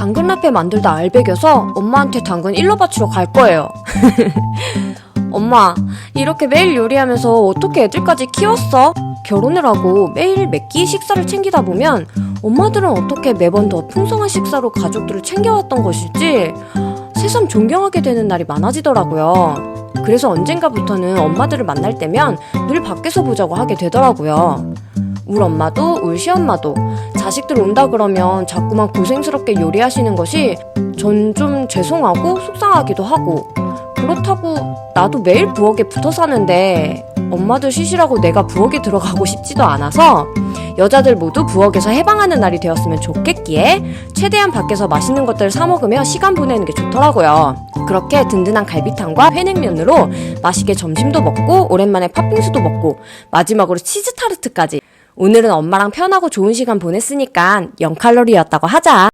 당근 라페 만들다 알배겨서 엄마한테 당근 1로 바치러 갈 거예요. 엄마, 이렇게 매일 요리하면서 어떻게 애들까지 키웠어? 결혼을 하고 매일 몇 끼 식사를 챙기다 보면 엄마들은 어떻게 매번 더 풍성한 식사로 가족들을 챙겨왔던 것일지 새삼 존경하게 되는 날이 많아지더라고요. 그래서 언젠가부터는 엄마들을 만날 때면 늘 밖에서 보자고 하게 되더라고요. 울 엄마도 울 시엄마도 자식들 온다 그러면 자꾸만 고생스럽게 요리하시는 것이 전 좀 죄송하고 속상하기도 하고 그렇다고 나도 매일 부엌에 붙어 사는데 엄마들 쉬시라고 내가 부엌에 들어가고 싶지도 않아서 여자들 모두 부엌에서 해방하는 날이 되었으면 좋겠기에 최대한 밖에서 맛있는 것들을 사 먹으며 시간 보내는 게 좋더라고요. 그렇게 든든한 갈비탕과 회냉면으로 맛있게 점심도 먹고 오랜만에 팥빙수도 먹고 마지막으로 치즈 타르트까지 오늘은 엄마랑 편하고 좋은 시간 보냈으니까 0칼로리였다고 하자.